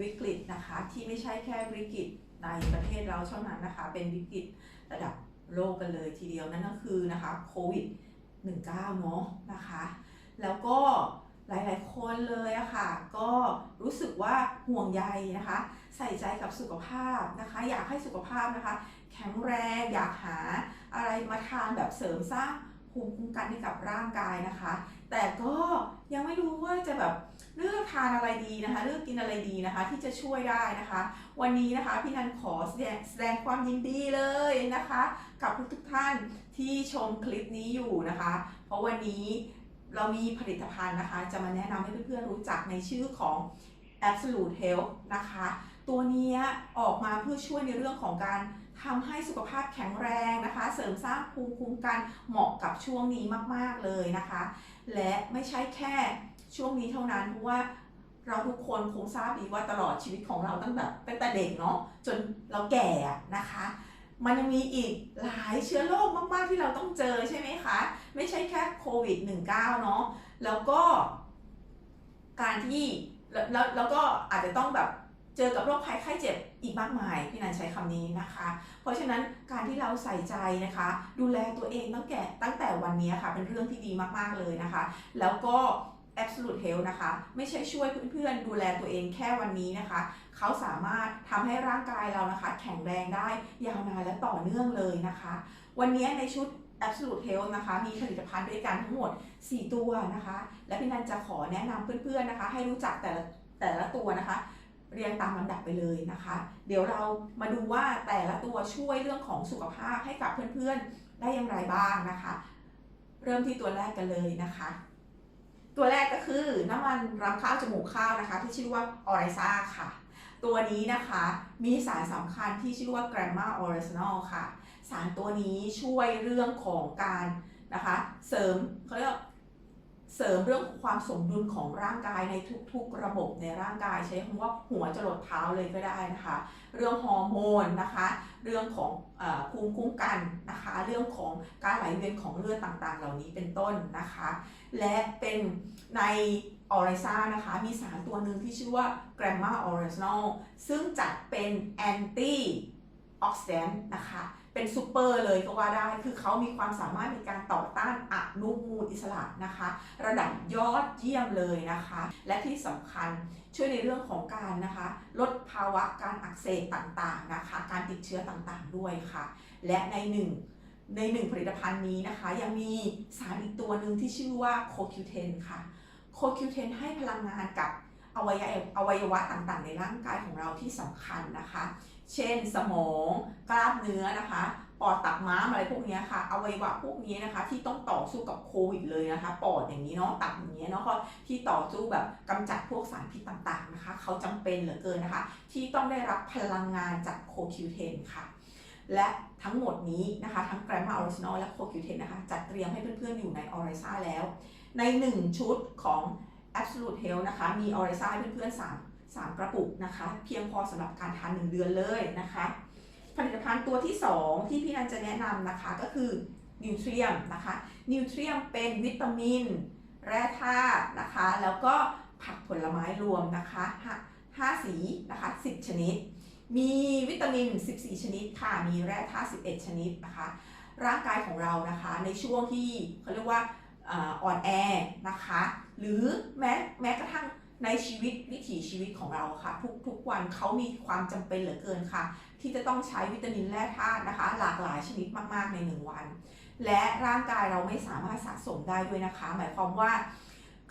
วิกฤตนะคะที่ไม่ใช่แค่วิกฤตในประเทศเราเท่านั้นนะคะ เป็นวิกฤตระดับโลกกันเลยทีเดียวนั่นก็คือนะคะโควิด 19 เนาะนะคะ แล้วก็หลาย ๆ คนเลยอะค่ะ ก็รู้สึกว่าห่วงใยนะคะ ใส่ใจกับสุขภาพนะคะ อยากให้สุขภาพนะคะ แข็งแรงอยากหาอะไรมาทานแบบเสริมสร้างภูมิคุ้มกันให้กับร่างกายนะคะ แต่ก็ยังไม่รู้ว่าจะแบบเลือกทานอะไรดีนะคะ เลือกกินอะไรดีนะคะ ที่จะช่วยได้นะคะ วันนี้นะคะพี่นันขอแสดงแสดงความยินดีเลยนะคะ กับทุกทุกท่านที่ชมคลิปนี้อยู่นะคะ เพราะวันนี้เรามีผลิตภัณฑ์นะคะ จะมาแนะนำให้เพื่อนๆรู้จักในชื่อของ Absolute Health นะคะ ตัวนี้ออกมาเพื่อช่วยในเรื่องของการทำให้สุขภาพแข็งแรงนะคะ เสริมสร้างภูมิคุ้มกันเหมาะกับช่วงนี้มากๆเลยนะคะ และไม่ใช่แค่ช่วงนี้เท่านั้นเพราะว่าเราทุกคนคงทราบดีว่าตลอดชีวิตของเราตั้งแต่ตั้งแต่เด็กเนาะจนเราแก่นะคะ มันยังมีอีกหลายเชื้อโรคมากๆที่เราต้องเจอใช่ไหมคะ ไม่ใช่แค่โควิด -19 เนาะแล้วก็การที่แล้วแล้วก็อาจจะต้องแบบ เจอกับโรคภัยไข้เจ็บอีกมากมายพี่นันใช้คำนี้นะคะ เพราะฉะนั้นการที่เราใส่ใจนะคะ ดูแลตัวเองตั้งแต่ตั้งแต่วันนี้ค่ะ เป็นเรื่องที่ดีมากๆเลยนะคะ แล้วก็ Absolute Health นะคะ ไม่ใช่ช่วยเพื่อนๆ ดูแลตัวเองแค่วันนี้นะคะ เขาสามารถทำให้ร่างกายเรานะคะ แข็งแรงได้ยาวนานและต่อเนื่องเลยนะคะ วันนี้ในชุด Absolute Health นะคะ มีผลิตภัณฑ์ด้วยกันทั้งหมด 4 ตัวนะคะ และพี่นันจะขอแนะนำเพื่อนๆนะคะ ให้รู้จักแต่ละแต่ละตัวนะคะ เรียงตามลำดับไปเลยนะคะ เดี๋ยวเรามาดูว่าแต่ละตัวช่วยเรื่องของสุขภาพให้กับเพื่อนๆ ได้อย่างไรบ้างนะคะ เริ่มที่ตัวแรกกันเลยนะคะ ตัวแรกก็คือน้ำมันรำข้าวจมูกข้าวนะคะ ที่ชื่อว่าออริซาค่ะ ตัวนี้นะคะมีสารสำคัญที่ชื่อว่า Gramma Original ค่ะ สารตัวนี้ช่วยเรื่องของการนะคะ เสริมเขาเรียกว่า เสริมเรื่องความสมดุลของร่างกายในทุกๆระบบในร่างกายใช้คำว่าหัวจรดเท้าเลยก็ได้นะคะ เรื่องฮอร์โมนนะคะ เรื่องของภูมิคุ้มกันนะคะ เรื่องของการไหลเวียนของเลือดต่างๆ เหล่านี้เป็นต้นนะคะ และเป็นในออริซานะคะมีสารตัวหนึ่งที่ชื่อว่า Gramma Original ซึ่งจัดเป็น anti oxidant นะคะ เป็นซูเปอร์เลยก็ว่าได้ คือเขามีความสามารถในการต่อต้านอนุมูลอิสระนะคะ ระดับยอดเยี่ยมเลยนะคะ และที่สำคัญช่วยในเรื่องของการนะคะ ลดภาวะการอักเสบต่างๆนะคะ การติดเชื้อต่างๆด้วยค่ะ และในหนึ่งในหนึ่งผลิตภัณฑ์นี้นะคะ ยังมีสารอีกตัวหนึ่งที่ชื่อว่า CoQ10 ค่ะ CoQ10 ให้พลังงานกับ อวัยวะอวัยวะต่างๆ ในร่างกายของเราที่สำคัญนะคะ เช่นสมองกล้ามเนื้อนะคะปอดตับม้ามอะไรพวกนี้ค่ะอวัยวะพวกนี้นะคะ ที่ต้องต่อสู้กับโควิดเลยนะคะ ปอดอย่างนี้เนาะตับอย่างนี้เนาะก็ที่ต่อสู้แบบกำจัดพวกสารพิษต่างๆนะคะ เขาจำเป็นเหลือเกินนะคะ ที่ต้องได้รับพลังงานจาก CoQ10 ค่ะ และทั้งหมดนี้นะคะ ทั้ง Gramma Original และ CoQ10 นนะคะ จัดเตรียมให้เพื่อนๆอยู่ใน o r i s a แล้ว ใน 1 ชุดของ Absolute Health นะคะ มี o r i s a ให้เพื่อนๆ3 3กระปุกนะคะ เพียงพอสำหรับการทาน1เดือนเลยนะคะ ผลิตภัณฑ์ตัวที่ 2 ที่พี่นันจะแนะนำนะคะก็คือ Nutrium นะคะ Nutrium เป็นวิตามิน แร่ธาตุนะคะ แล้วก็ผักผลไม้รวมนะคะ5 5สีนะคะ10 ชนิด มีวิตามิน 14 ชนิดค่ะ มีแร่ธาตุ11 ชนิดนะคะ ร่างกายของเรานะคะในช่วงที่เขาเรียกว่าอ่อนแอนะคะ หรือแม้แม้กระทั่งในชีวิตวิถีชีวิตของเราค่ะ ทุกทุกวันเขามีความจำเป็นเหลือเกินค่ะ ที่จะต้องใช้วิตามินแร่ธาตุนะคะ หลากหลายชนิดมาก ๆ ใน1วัน และร่างกายเราไม่สามารถสะสมได้ด้วยนะคะ หมายความว่า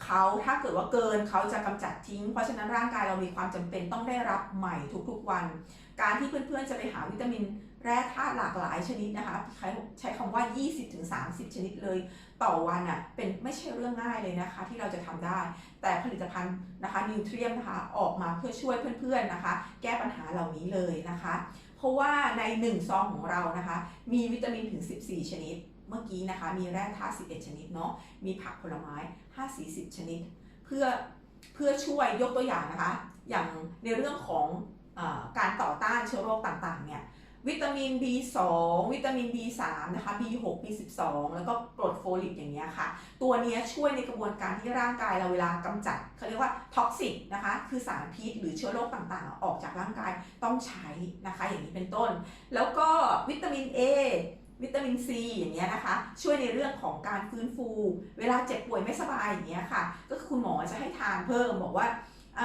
เขาถ้าเกิดว่าเกินเขาจะกำจัดทิ้ง เพราะฉะนั้นร่างกายเรามีความจำเป็นต้องได้รับใหม่ทุกๆวัน การที่เพื่อนๆจะไปหาวิตามิน แร่ธาตุหลากหลายชนิดนะคะใช้ใช้คำว่า 20-30 ชนิดเลย ต่อวันอะเป็นไม่ใช่เรื่องง่ายเลยนะคะ ที่เราจะทำได้ แต่ผลิตภัณฑ์นะคะนิวเทรียมนะคะออกมาเพื่อช่วยเพื่อนๆนะคะ แก้ปัญหาเหล่านี้เลยนะคะ เพราะว่าใน 1 ซองของเรานะคะ มีวิตามินถึง 14 ชนิด เมื่อกี้นะคะ มีแร่ธาตุ 11 ชนิดเนาะมีผักผลไม้5สี10ชนิด เพื่อเพื่อช่วยยกตัวอย่างนะคะ อย่างในเรื่องของอการต่อต้านเชื้อโรคต่างๆเนี่ย วิตามิน B2 วิตามิน B3 นะคะ B6 B12 แล้วก็กรดโฟลิกอย่างเงี้ยค่ะ ตัวเนี้ยช่วยในกระบวนการที่ร่างกายเราเวลากำจัดเขาเรียกว่าท็อกซิกนะคะ คือสารพิษหรือเชื้อโรคต่างๆ ออกจากร่างกายต้องใช้นะคะ อย่างนี้เป็นต้น แล้วก็วิตามิน A วิตามิน C อย่างเงี้ยนะคะ ช่วยในเรื่องของการฟื้นฟู เวลาเจ็บป่วยไม่สบายอย่างเงี้ยค่ะ ก็คือคุณหมอจะให้ทานเพิ่มบอกว่า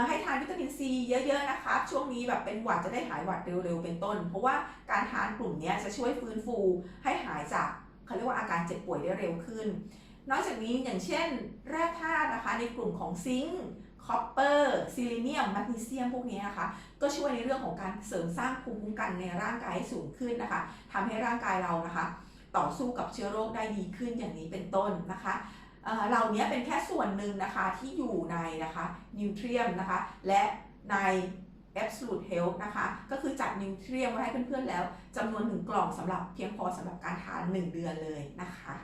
ให้ทานวิตามินซีเยอะๆนะคะ ช่วงนี้แบบเป็นหวัดจะได้หายหวัดเร็วๆเป็นต้น เพราะว่าการทานกลุ่มนี้จะช่วยฟื้นฟูให้หายจากเขาเรียกว่าอาการเจ็บป่วยได้เร็วขึ้น นอกจากนี้อย่างเช่น แร่ธาตุนะคะ ในกลุ่มของซิงค์คอปเปอร์ซิลิเนียมแมกนีเซียมพวกนี้นะคะ ก็ช่วยในเรื่องของการเสริมสร้างภูมิคุ้มกันในร่างกายให้สูงขึ้นนะคะทำให้ร่างกายเรานะคะ ต่อสู้กับเชื้อโรคได้ดีขึ้นอย่างนี้เป็นต้นนะคะ เอ่อเหล่านี้เป็นแค่ส่วนหนึ่งนะคะที่อยู่ในนะคะนิวเทรียมนะคะและใน Absolute Health นะคะ ก็คือจัดนิวเทรียมไว้ให้เพื่อนๆแล้วจำนวนหนึ่งกล่องสำหรับเพียงพอสำหรับการทาน 1 เดือนเลยนะคะ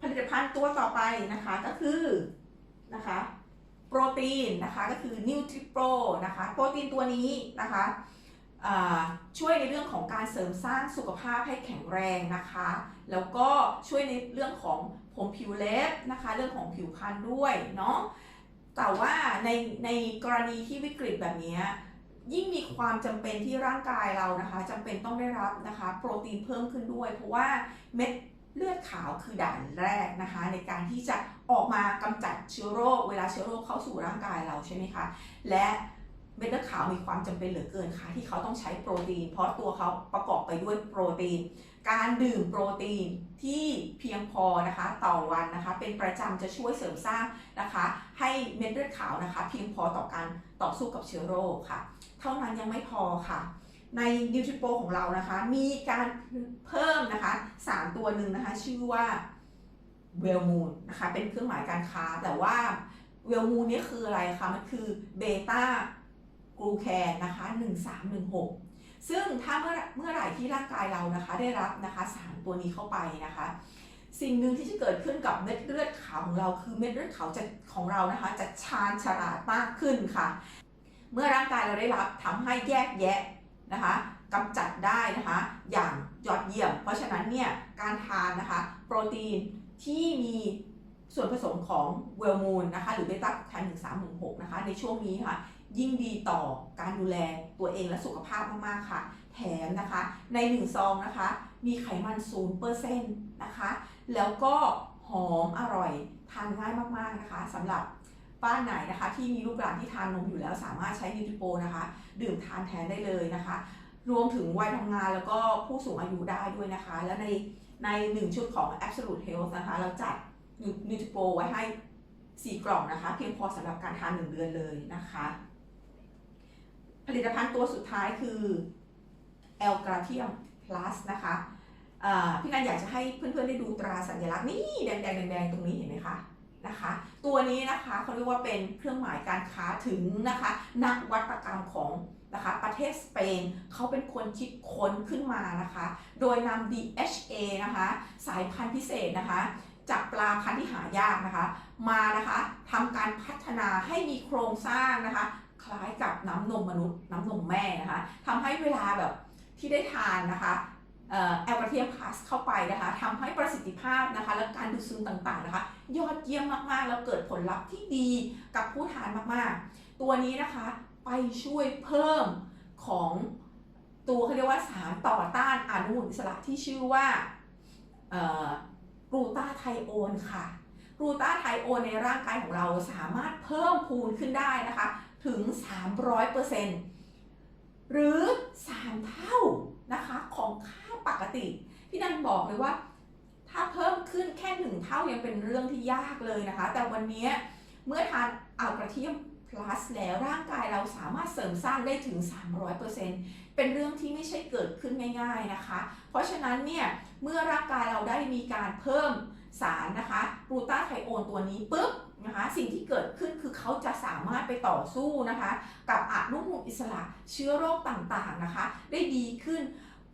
ผลิตภัณฑ์ตัวต่อไปนะคะก็คือนะคะโปรตีนนะคะก็คือ NutriPro นะคะโปรตีนตัวนี้นะคะช่วยในเรื่องของการเสริมสร้างสุขภาพให้แข็งแรงนะคะ แล้วก็ช่วยในเรื่องของผมผิวเล็บนะคะ เรื่องของผิวพรรณด้วยเนาะแต่ว่าในในกรณีที่วิกฤตแบบนี้ยยิ่งมีความจำเป็นที่ร่างกายเรานะคะจำเป็นต้องได้รับนะคะ โปรตีนเพิ่มขึ้นด้วย เพราะว่าเม็ดเลือดขาวคือด่านแรกนะคะ ในการที่จะออกมากำจัดเชื้อโรค เวลาเชื้อโรคเข้าสู่ร่างกายเราใช่ไหมคะ และเม็ดเลือดขาวมีความจำเป็นเหลือเกินค่ะที่เขาต้องใช้โปรตีน เพราะตัวเขาประกอบไปด้วยโปรตีน การดื่มโปรตีนที่เพียงพอนะคะต่อวันนะคะ เป็นประจำจะช่วยเสริมสร้างนะคะ ให้เม็ดเลือดขาวนะคะ เพียงพอต่อการต่อสู้กับเชื้อโรคค่ะ เท่านั้นยังไม่พอค่ะ ในนิวทริโปของเรานะคะ มีการเพิ่มนะคะสารตัวหนึ่งนะคะ ชื่อว่าเวลมูนนะคะ เป็นเครื่องหมายการค้า แต่ว่าเวลมูนนี่คืออะไรคะมันคือเบต้ากลูแคนนะคะ 1316 ซึ่งถ้าเมื่อเมื่อไหร่ที่ร่างกายเรานะคะได้รับนะคะสารตัวนี้เข้าไปนะคะ สิ่งหนึ่งที่จะเกิดขึ้นกับเม็ดเลือดขาวของเราคือเม็ดเลือดขาวจะของเรานะคะจะชาญฉลาดมากขึ้นค่ะ เมื่อร่างกายเราได้รับทำให้แยกแยะนะคะกำจัดได้นะคะอย่างยอดเยี่ยม เพราะฉะนั้นเนี่ยการทานนะคะโปรตีนที่มีส่วนผสมของเวลมูนนะคะหรือเบต้าแคน1316นะคะในช่วงนี้ค่ะ ยิ่งดีต่อการดูแลตัวเองและสุขภาพมากๆค่ะ แถมนะคะใน1ซองนะคะมีไขมัน0%นเซนะคะ แล้วก็หอมอร่อยทานง่ายมากๆนะคะสำหรับบ้านไหนนะคะ ที่มีลูกหลานที่ทานนมอยู่แล้วสามารถใช้นิวทริโปนะคะ ดื่มทานแทนได้เลยนะคะ รวมถึงวัยทำงานแล้วก็ผู้สูงอายุได้ด้วยนะคะ แล้วในใน1ชุดของ Absolute Health นะคะ เราจัดนิวทริโปไว้ให้ 4 กล่องนะคะ เพียงพอสำหรับการทาน 1 เดือนเลยนะคะ ผลิตภัณฑ์ตัวสุดท้ายคือ L g r a t i u m Plus นะคะพี่นันอยากจะให้เพื่อนๆได้ดูตราสัญลักษณ์นี่แดงๆแดงๆตรงนี้เห็นไหมคะนะคะ ตัวนี้นะคะเขาเรียกว่าเป็นเครื่องหมายการค้าถึงนะคะนักวัตกรรมของนะคะประเทศสเปนเขาเป็นคนคิดค้นขึ้นมานะคะ โดยนำ DHA นะคะสายพันธุ์พิเศษนะคะจากปลาพันธุ์ที่หายากนะคะ มานะคะทำการพัฒนาให้มีโครงสร้างนะคะ คล้ายกับน้ำนมมนุษย์ น้ำนมแม่นะคะทำให้เวลาแบบที่ได้ทานนะคะแอลกระเทียมพลัสเข้าไปนะคะทำให้ประสิทธิภาพนะคะ และการดูดซึมต่างๆนะคะ ยอดเยี่ยมมากๆ แล้วเกิดผลลัพธ์ที่ดีกับผู้ทานมากๆ ตัวนี้นะคะไปช่วยเพิ่มของตัวเขาเรียกว่าสารต่อต้านอนุมูลอิสระที่ชื่อว่ากลูตาไทโอนค่ะกลูตาไทโอนในร่างกายของเราสามารถเพิ่มพูนขึ้นได้นะคะ ถึง 300%หรือ 3 เท่านะคะของค่าปกติ พี่นันบอกเลยว่า ถ้าเพิ่มขึ้นแค่หนึ่งเท่ายังเป็นเรื่องที่ยากเลยนะคะ แต่วันนี้เมื่อทานอัลกระเทียม plus แล้วร่างกายเราสามารถเสริมสร้างได้ถึง 300%เป็นเรื่องที่ไม่ใช่เกิดขึ้นง่ายๆนะคะ เพราะฉะนั้นเนี่ยเมื่อร่างกายเราได้มีการเพิ่มสารนะคะกลูตาไทโอนตัวนี้ปุ๊บ นะคะสิ่งที่เกิดขึ้นคือเขาจะสามารถไปต่อสู้นะคะ กับอนุมูลอิสระเชื้อโรคต่างๆนะคะ ได้ดีขึ้น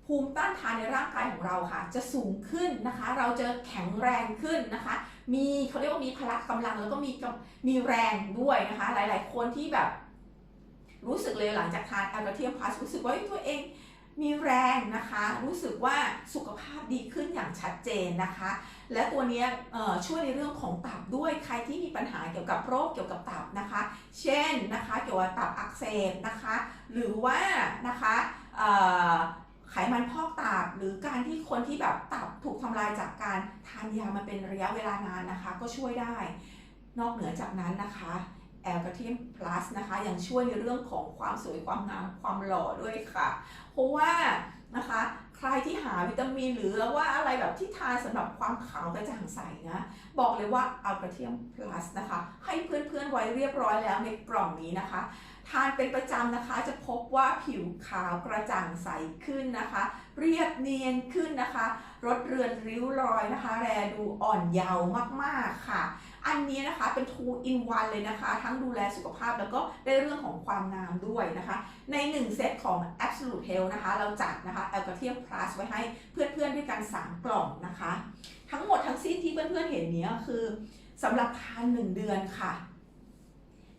ภูมิต้านทานในร่างกายของเราค่ะ จะสูงขึ้นนะคะ เราจะแข็งแรงขึ้นนะคะ มีเขาเรียกว่ามีพละกำลังแล้วก็มีมีแรงด้วยนะคะ หลายๆ คนที่แบบ รู้สึกเลยหลังจากทานแอลกาเทียมพลัสรู้สึกว่าตัวเอง มีแรงนะคะ รู้สึกว่าสุขภาพดีขึ้นอย่างชัดเจนนะคะ และตัวนี้ช่วยในเรื่องของตับด้วยใครที่มีปัญหาเกี่ยวกับโรคเกี่ยวกับตับนะคะ เช่นนะคะเกี่ยวกับตับอักเสบนะคะ หรือว่านะคะไขมันพอกตับหรือการที่คนที่แบบตับถูกทำลายจากการทานยามาเป็นระยะเวลานานนะคะ ก็ช่วยได้ นอกเหนือจากนั้นนะคะ ลกาเทียมพลัสนะคะ ยังช่วยในเรื่องของความสวยความงามความหล่อด้วยค่ะ เพราะว่านะคะใครที่หาวิตามินหรือว่าอะไรแบบที่ทานสำหรับความขาวกระจ่างใสนะ บอกเลยว่าอัลกาเทียมพลัสนะคะ ให้เพื่อนๆไว้เรียบร้อยแล้วในกล่องนี้นะคะ ทานเป็นประจำนะคะจะพบว่าผิวขาวกระจ่างใสขึ้นนะคะ เรียบเนียนขึ้นนะคะลดเรือนริ้วรอยนะคะแรดูอ่อนเยาว์มากๆค่ะ อันนี้นะคะเป็น two in one เลยนะคะ ทั้งดูแลสุขภาพแล้วก็ได้เรื่องของความงามด้วยนะคะ ใน 1 เซตของ Absolute Health นะคะ เราจัดนะคะ a l g a t i u m Plus ไว้ให้เพื่อนๆด้วยกัน 3 กล่องนะคะ ทั้งหมดทั้งสิ้นที่เพื่อนๆเห็นเนี้ยคือสำหรับทาน 1 เดือนค่ะ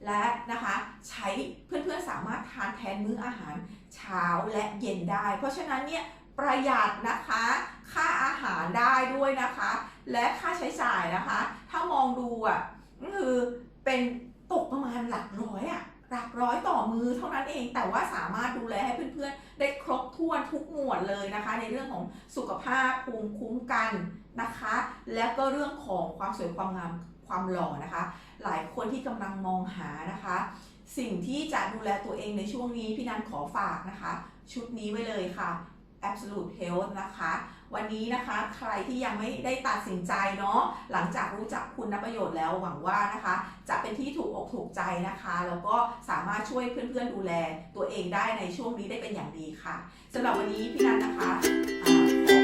และนะคะใช้เพื่อนๆสามารถทานแทนมื้ออาหารเช้าและเย็นได้ เพราะฉะนั้นเนี่ยประหยัดนะคะ ค่าอาหารได้ด้วยนะคะ และค่าใช้จ่ายนะคะามองดูอะก็คือเป็นตกประมาณหลักร้อยอะหลักร้อยต่อมือเท่านั้นเอง แต่ว่าสามารถดูแลให้เพื่อนๆ ได้ครบถ้วนทุกหมวดเลยนะคะ ในเรื่องของสุขภาพภูมิคุ้มกันนะคะ และก็เรื่องของความสวยความงามความหล่อนะคะ หลายคนที่กำลังมองหานะคะ สิ่งที่จะดูแลตัวเองในช่วงนี้พี่นันขอฝากนะคะ ชุดนี้ไว้เลยค่ะ Absolute Health นะคะ วันนี้นะคะใครที่ยังไม่ได้ตัดสินใจเนาะหลังจากรู้จักคุณประโยชน์แล้วหวังว่านะคะ จะเป็นที่ถูกอกถูกใจนะคะ แล้วก็สามารถช่วยเพื่อนๆดูแลตัวเองได้ในช่วงนี้ได้เป็นอย่างดีค่ะสำหรับวันนี้พี่นันนะคะ